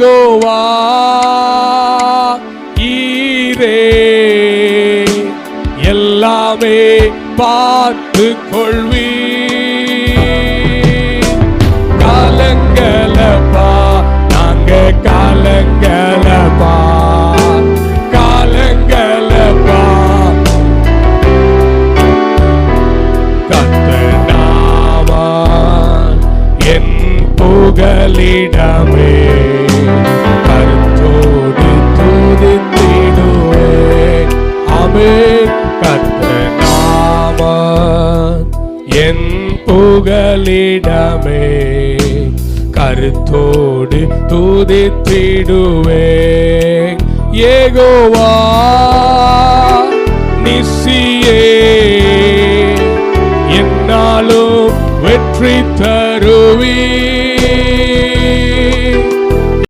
கோவா ஈரே எல்லாமே பார்த்து கொள்வி காலங்களப்பா நாங்க காலங்களப்பா காலங்களப்பா கத்தனாவான் என் புகலிடமே. அமே என் புகலிடமே கருத்தோடு துதித்திடுவே ஏகோவா நிசியே என்னாலும் வெற்றி தருவீ